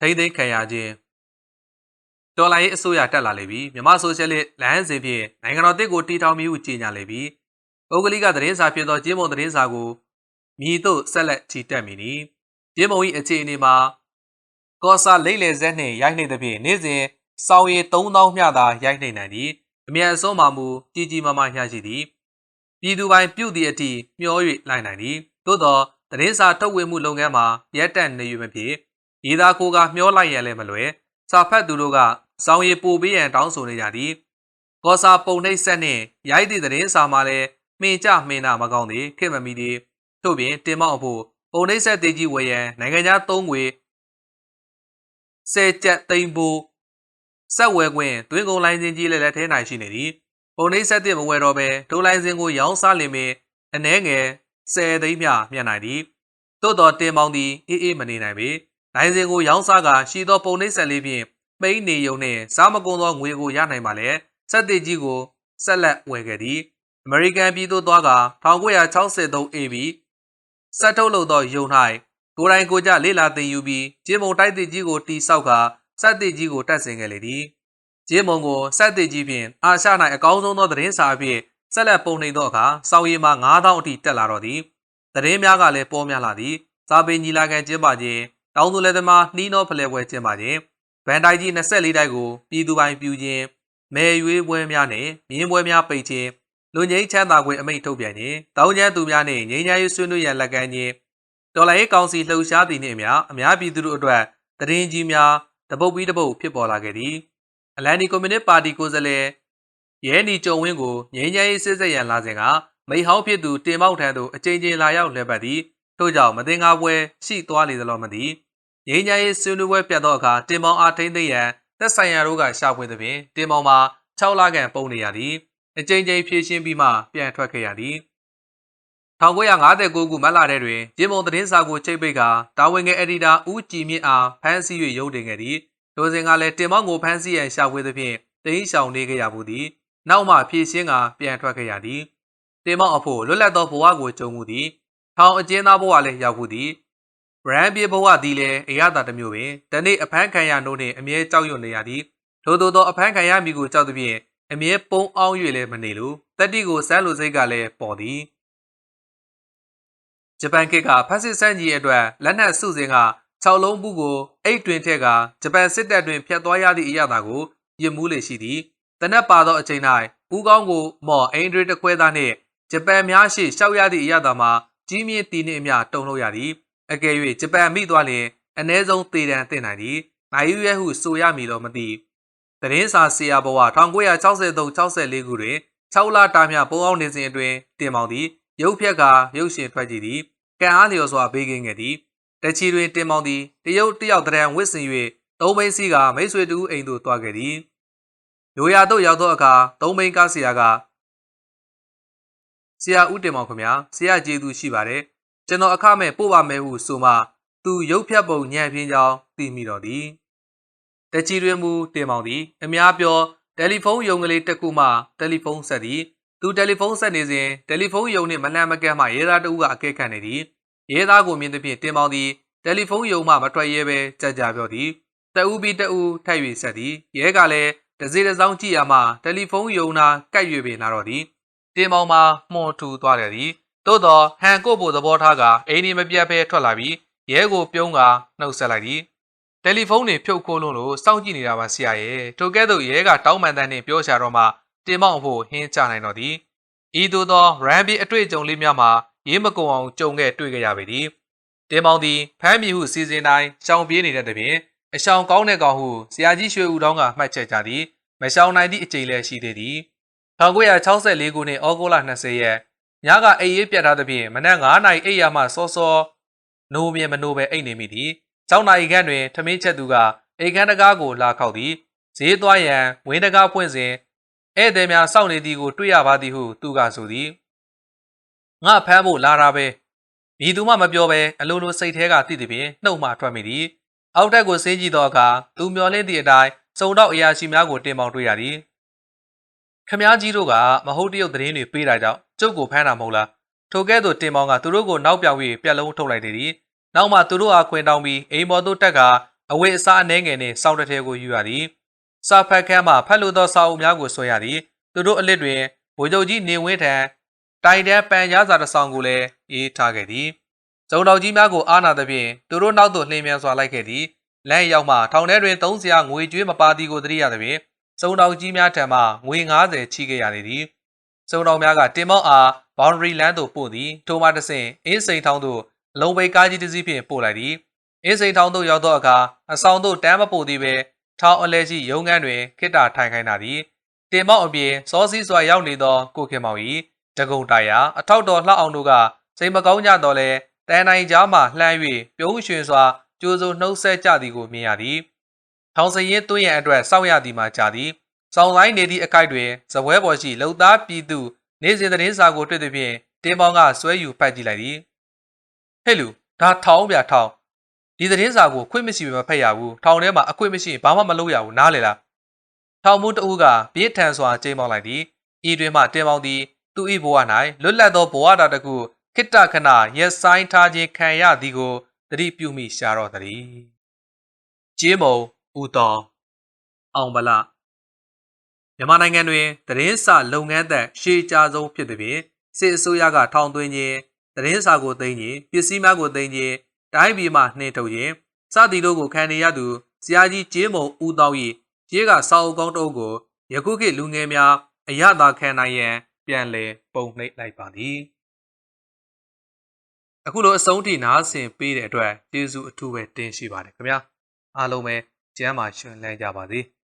ထိမ့်သိမ်းခံရခြင်းတော်လိုင်းရေးအစိုးရတက်လာလေပြီမြမဆိုရှယ်လစ်လမ်းစဉ်ဖြင့်နိုင်ငံတော်တစ်ကိုတီထောင်ပြီးဟုကြေညာလေပြီပုဂ္ဂလိကသတင်းစာဖြစ်သောကျင်းမုံသတင်းစာကိုမြည်တို့ဆက်လက်ချီတက်မည်နီကျင်းမုံ၏အခြေအနေမှာကော်စာလိမ့်လေဇက်နှင့်ရိုက်နှိမ့်သဖြင့်နေ့စဉ်စောင်းရည်3000မျှသာရိုက်နှိမ့်နိုင်သည်အမြန်အစွန်းမှမူကြီးကြီးမားမားရရှိသည်ပြည်သူပိုင်းပြုတ်သည့်အထိမျော၍လိုက်နိုင်သည်သို့သောသတင်းစာထုတ်ဝေမှုလုပ်ငန်းမှာရက်တက်နေ၍မဖြစ် ရေးသားကိုကမျောလိုက်ရန်လည်းမလွယ်စာဖတ်သူတို့ကစောင်းရည်ပို့ပေးရန်တောင်းဆိုနေကြသည်ကော်စာပုံနှိပ်ဆက်နှင့်ရိုက်သည့်သတင်းစာမှာလည်းမှင်ကြမှင်တာမကောင်းသည်ခင်မမီသည်ထို့ပြင်တင်မောက်အဖို့ပုံနှိပ်ဆက်တေးကြီးဝယ်ရန်နိုင်ငံခြားသုံးငွေဆယ်ကျပ်သိန်းဖို့ဆက်ဝယ်ခွင့်တွင်းကုန်လိုင်းစင်ကြီးလည်းလက်ထဲ၌ရှိနေသည်ပုံနှိပ်ဆက်တဲ့မဝယ်တော့ဘဲဒိုလိုင်းစင်ကိုရောင်းစားလင်ပင်အနှဲငယ်10သိန်းမျှမြတ်နိုင်သည်သို့တော်တင်မောင်သည်အေးအေးမနေနိုင်ပေ လိုင်းစင်ကိုရောင်းစားကရှိသောပုံနှိပ်ဆက်လေးဖြင့်ပိန်းနေုံနှင့်စားမကုန်သောငွေကိုရနိုင်ပါလေဆက်တေကြီးကိုဆက်လက်ဝယ်ခဲ့သည်အမေရိကန်ပြည်သူသွားက1963 AB စက်ထုတ်လုပ်သောယုံ၌ကိုယ်တိုင်ကိုကြလေလာသိယူပြီးဂျင်းမုံတိုက်သည့်ကြီးကိုတီဆောက်ကစက်တေကြီးကိုတက်ဆင်ခဲ့လေသည်ဂျင်းမုံကိုစက်တေကြီးဖြင့်အာရှ၌အကောင်းဆုံးသောသတင်းစာအဖြစ်ဆက်လက်ပုံနှိပ်သောအခါစောင်းရည်မှာ9000အထိတက်လာတော့သည်သတင်းများကလည်းပေါ်များလာသည်စာပေညီလာခံကျင်းပခြင်း တောင်းသူလက်သမားနှီးနှောဖလှယ်ပွဲကျင်းပခြင်းဗန်တိုက်ကြီး24တိုက်ကိုပြည်သူပိုင်ပြူခြင်းမဲရွေးပွဲများနဲ့မြင်းပွဲများပိတ်ခြင်းလူငိမ့်ချမ်းသာခွင့်အမိန့်ထုတ်ပြန်ခြင်းတောင်းကျမ်းသူများနဲ့ငြိမ်းချမ်းရေးဆွေးနွေးရန်လက်ကမ်းခြင်းတော်လိုင်းရေးကောင်စီလှုပ်ရှားသည်နှင့်အများအများပြည်သူတို့အတွက်တရင်ကြီးများတပုတ်ပြီးတပုတ်ဖြစ်ပေါ်လာခဲ့သည်အလန်ဒီကွန်မြူနစ်ပါတီကိုယ်စားလှယ်ရဲနီကြုံဝင်းကိုငြိမ်းချမ်းရေးစစ်ဆက်ရန်လာစဉ်ကမိဟောင်းဖြစ်သူတင်မောက်ထံသို့အကြိမ်ကြိမ်လာရောက်လှည့်ပတ်သည်ထို့ကြောင့်မတင်ကားပွဲရှိသွားလေသလိုမသိ ငြိမ်းချမ်းရေးဆွေးနွေးပွဲပြတ်သောအခါတင်မောင်အားထိမ့်သိရန်သက်ဆိုင်ရာတို့ကရှာဖွေသဖြင့်တင်မောင်မှာ6လခန့်ပုံနေရသည်အကြိမ်ကြိမ်ဖြည့်ရှင်းပြီးမှပြန်ထွက်ခဲ့ရသည်1959ခုမတ်လထဲတွင်ဂျင်းမုံသတင်းစာကိုချိတ်ပိတ်ကာတာဝန်ငယ်အက်ဒီတာဦးကြည်မြင့်အားဖမ်းဆီး၍ရုံးတင်ခဲ့သည်ဒိုစင်ကလည်းတင်မောင်ကိုဖမ်းဆီးရန်ရှာဖွေသဖြင့်တင်းရှောင်နေခဲ့ရမှုသည်နောက်မှဖြည့်ရှင်းကာပြန်ထွက်ခဲ့ရသည်တင်မောင်အဖို့လွတ်လပ်သောဘဝကိုကြုံမှုသည်ထောင်အကျဉ်းသားဘဝလည်းရောက်မှုသည်ဗ ရန်ပြေဘဝသည်လည်းအရသာတစ်မျိုးပင်တနေ့အဖမ်းခံရနှုတ်နှင့်အမြဲကြောက်ရွံ့နေရသည်ထို့သောသောအဖမ်းခံရမည်ကိုကြောက်သည်ဖြင့်အမြဲပုံအောင်၍လည်းမနေလိုတတိကိုစမ်းလိုစိတ်ကလည်းပေါ်သည်ဂျပန်ခေတ်ကဖက်စစ်စန့်ကြီးအတွက်လက်နက်စုစင်က6လုံးဘူးကိုအိတ်တွင်ထက်ကဂျပန်စစ်တပ်တွင်ဖျက်သွားရသည့်အရာသာကိုရစ်မှုလေရှိသည်တနက်ပါသောအချိန်၌ဦးကောင်းကိုမော်အင်ဒရီတခွဲသားနှင့်ဂျပန်များရှိရှောက်ရသည့်အရာသာမှာကြီးမြင့်တီနှင့်အမျှတုံလို့ရသည် အကယ်၍ဂျပန်မိသွားလျင်အ ਨੇ ဆုံးသေတံတင်နိုင်သည်နိုင်ယူရဲဟုဆိုရမည်တော့မသိသတင်းစာဆရာဘဝ1963-64ခုတွင်6လတာမြပုံအောင်နေစဉ်အတွင်းတင်မောင်သည်ရုပ်ဖြက်ကရုပ်ရှင်ထွက်ကြည့်သည်ကံအားလျော်စွာဘေးကင်းခဲ့သည်တချီတွင်တင်မောင်သည်တရုတ်တယောက်တရံဝစ်စင်၍သုံးမိန်းစီးကမိတ်ဆွေတူအိမ်သို့သွားခဲ့သည်ရိုရာတို့ရောက်သောအခါသုံးမိန်းကားဆရာကဆရာဦးတင်မောင်ခင်ဗျာဆရာကျေးဇူးရှိပါတယ် ကျွန်တော်အခမဲ့ပို့ပါမယ်ဟုဆိုမှသူရုပ်ဖြတ်ပုံညံ့ပြင်းကြောင်းသိမိတော်သည်တချီတွင်မူတင်မောင်သည် အများပြောတယ်လီဖုန်းယုံကလေးတစ်ခုမှတယ်လီဖုန်းဆက်သည်သူတယ်လီဖုန်းဆက်နေစဉ်တယ်လီဖုန်းယုံနှင့်မလှမ်းမကမ်းမှရဲသားတဦးကအကဲခတ်နေသည်ရဲသားကိုမြင်သဖြင့်တင်မောင်သည်တယ်လီဖုန်းယုံမှမထွက်ရဲပဲကြကြပြောသည်တအူးပြီးတအူးထိုက်၍ဆက်သည်ရဲကလည်းတစေတစောင်းကြည့်ရမှတယ်လီဖုန်းယုံနာကပ်၍ပင်လာတော့သည်တင်မောင်မှာမှုန်ထူသွားတယ်သည် သို့တော့ဟန်ကို့ဖို့သဘောထားကအိမ်ဒီမပြတ်ပဲထွက်လာပြီးရဲကိုပြုံးကနှုတ်ဆက်လိုက်သည်တယ်လီဖုန်းတွေဖြုတ်ခိုးလို့လို့စောင့်ကြည့်နေတာပါဆရာရဲ့ထိုကဲ့သို့ရဲကတောင်းပန်တဲ့နှင့်ပြောရှာတော့မှတင်မောင်ဖို့ဟင်းချနိုင်တော့သည်ဤသို့သောရန်ဘီအတွေ့အကြုံလေးများမှာရေးမကုံအောင်ကြုံခဲ့တွေ့ကြရပေသည်တင်မောင်သည်ဖမ်းမိဟုစီစဉ်တိုင်းရှောင်ပြေးနေတဲ့တပြင်အရှောင်ကောင်းတဲ့ကောင်ဟုဆရာကြီးရွှေဦးတောင်းကမှတ်ချက်ကြသည်မရှောင်နိုင်သည့်အကြိမ်လည်းရှိသေးသည်1964ခုနှစ်ဩဂုတ်လ20ရက် ညကအိပ်ရေးပြတ်ထားသဖြင့်မနက်9နာရီအိပ်ရမှစောစောနိုးမြဲမနိုးပဲအိပ်နေမိသည်6နာရီခန့်တွင်ထမင်းချက်သူကအိမ်ခန်းတကားကိုလာခောက်သည်ဈေးသွားရန်ဝင်းတကားဖွင့်စဉ်ဧည့်သည်များစောင့်နေသည်ကိုတွေ့ရပါသည်ဟုသူကဆိုသည်ငါဖမ်းဖို့လာတာပဲမိသူမှမပြောဘဲအလိုလိုစိတ်ထဲကသိသည်ဖြင့်နှုတ်မှထွက်မိသည်အောက်တက်ကိုဆင်းကြည့်သောအခါသူမျောလင်းသည့်အတိုင်းစုံတော့အရာရှိများကိုတင်ပေါင်တွေ့ရသည် ခမားကြီးတို့ကမဟုတ်တရုတ်သတင်းတွေပေးတာကြောင့်ကျုပ်ကိုဖမ်းတာမဟုတ်လားထိုကဲ့သို့တင်ပေါင်ကသူတို့ကိုနောက်ပြောင်ပြီးပြက်လုံးထုတ်လိုက်သည်နောက်မှသူတို့အားခွင်တောင်းပြီးအိမ်ပေါ်သို့တက်ကအဝိအစားအနှဲငယ်နှင့်စောင်းတစ်ထဲကိုယူရသည်စာဖတ်ခန်းမှဖတ်လို့သောစာအုပ်များကိုဆွဲရသည်သူတို့အလစ်တွင်ဗိုလ်ချုပ်ကြီးနေဝင်းထံတိုင်တန်းပန်ကြားစာတစ်စောင်ကိုလည်းရေးထားခဲ့သည်စုံတော်ကြီးများကိုအားနာသဖြင့်သူတို့နောက်သို့လှည့်မြန်စွာလိုက်ခဲ့သည်လမ်းရောက်မှထောင်ထဲတွင်သုံးစရာငွေကြွေးမပါသည်ကိုသတိရသဖြင့် စုံတော်ကြီးများထံမှငွေ90ချီခဲ့ရသည်စုံတော်များကတင်မောက်အား boundary လမ်းသို့ပို့သည်ထိုမှတစ်ဆင့်အင်းစိန်ထောင်သို့အလုံးပိတ်ကားကြီးတစ်စီးဖြင့်ပို့လိုက်သည်အင်းစိန်ထောင်သို့ရောက်သောအခါအဆောင်သို့တန်းမပို့သည်ပဲထောင်အလဲရှိရုံးခန်းတွင်ခိတ္တာထိုင်ခိုင်းလာသည်တင်မောက်အပြင်စောစည်းစွာရောက်နေသောကိုခင်မောင်၏တကုံတိုင်ယာအထောက်တော်လှအောင်တို့ကစိတ်မကောင်းကြတော့လဲတန်နိုင်ကြားမှလှမ်း၍ပြုံးရွှင်စွာကြိုးစုံနှုတ်ဆက်ကြသည်ကိုမြင်ရသည် ထောင်စရင်သွင်းရန်အတွက်စောင့်ရသည်မှာကြာသည်စောင်းဆိုင်နေသည့်အကိုက်တွင်ဇပွဲပေါ်ရှိလုံသားပြည်သူနေစဉ်သတင်းစာကိုတွေ့သည်ဖြင့်တင်ပေါင်းကဆွဲယူဖတ်ကြည့်လိုက်သည်ဟဲ့လူဒါထောင်ပြထောင်ဒီသတင်းစာကိုခွင့်မရှိဘဲမဖတ်ရဘူးထောင်ထဲမှာအခွင့်မရှိရင်ဘာမှမလုပ်ရဘူးနားလေလားထောင်မှုတဦးကပြင်းထန်စွာကြိမ်မောင်းလိုက်သည်ဤတွင်မှတင်ပေါင်းသည်သူ၏ဘဝ၌လွတ်လပ်သောဘဝတာတစ်ခုခိတ္တခဏရက်ဆိုင်ထားခြင်းခံရသည်ကိုသတိပြုမိရှာတော့သည်ကျေးမုံ ဦးတော်အောင်ဗလာမြန်မာနိုင်ငံတွင်သတင်းစာလုပ်ငန်းသက်ရှေးကြာဆုံးဖြစ်သည်ဖြင့်စစ်အစိုးရကထောင်သွင်းခြင်းသတင်းစာကိုသိမ်းခြင်းပစ္စည်းများကိုသိမ်းခြင်းတိုင်းပြည်မှနှင်ထုတ်ခြင်းစသည်တို့ကိုခံနေရသူဆရာကြီးကျေးမုံဦးတော်၏ကျေးကစာအုပ်ကောင်းတုံးကိုယခုခေတ်လူငယ်များအရသာခံနိုင်ရန်ပြန်လည်ပုံနှိပ်လိုက်ပါသည်အခုလိုအဆုံးထိနားဆင်ပေးတဲ့အတွက်ကျေးဇူးအထူးပဲတင်ရှိပါတယ်ခင်ဗျာအားလုံးပဲ ကျမ်းမာရှင်လန်းကြပါစေ။